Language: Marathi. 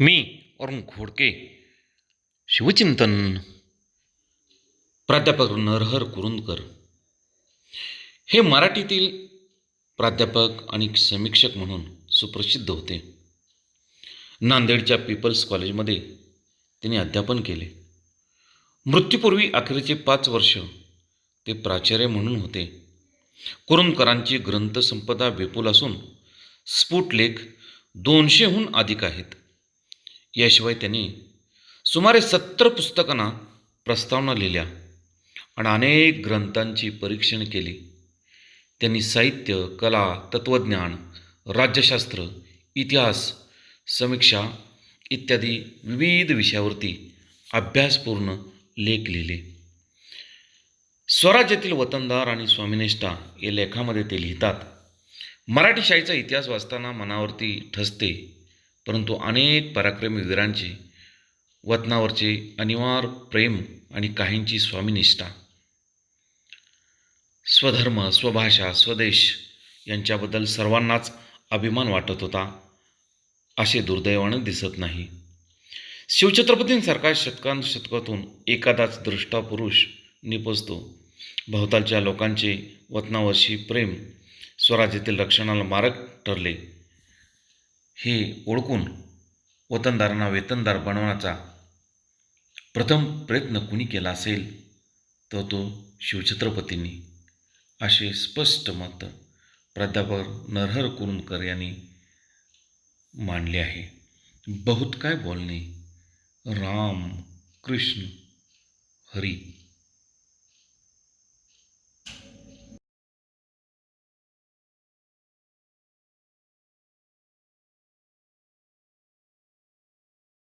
मी अरुण घोडके शिवचिंतन. प्राध्यापक नरहर कुरुंदकर. हे मराठीतील प्राध्यापक आणि समीक्षक म्हणून सुप्रसिद्ध होते. नांदेडच्या पीपल्स कॉलेजमध्ये त्यांनी अध्यापन केले. मृत्यूपूर्वी अखेरचे पाच वर्ष ते प्राचार्य म्हणून होते. कुरुंदकरांची ग्रंथसंपदा विपुल असून स्फुटलेख दोनशेहून अधिक आहेत. याशिवाय त्यांनी सुमारे सत्तर पुस्तकांना प्रस्तावना लिहिल्या आणि अनेक ग्रंथांची परीक्षण केली. त्यांनी साहित्य कला तत्त्वज्ञान राज्यशास्त्र इतिहास समीक्षा इत्यादी विविध विषयावरती अभ्यासपूर्ण लेख लिहिले. स्वराज्यातील वतनदार आणि स्वामिनिष्ठा या लेखामध्ये ते लिहितात मराठी शाहीचा इतिहास वाचताना मनावरती ठसते. परंतु अनेक पराक्रमी वीरांची वतनावरचे अनिवार प्रेम आणि काहींची स्वामीनिष्ठा. स्वधर्म स्वभाषा स्वदेश यांच्याबद्दल सर्वांनाच अभिमान वाटत होता असे दुर्दैवानं दिसत नाही. शिवछत्रपतींसारखा शतकांशतकातून एखादाच दृष्टा पुरुष निपजतो. भोवतालच्या लोकांचे वतनावरशी प्रेम स्वराज्यातील रक्षणाला मारक ठरले. हे ओळखून वतनदारांना वेतनदार बनवण्याचा प्रथम प्रयत्न कुणी केला असेल? तर तो शिवछत्रपतींनी. असे स्पष्ट मत प्राध्यापक नरहर कुरुंदकर यांनी मांडले आहे. बहुत काय बोलणे? राम कृष्ण हरी.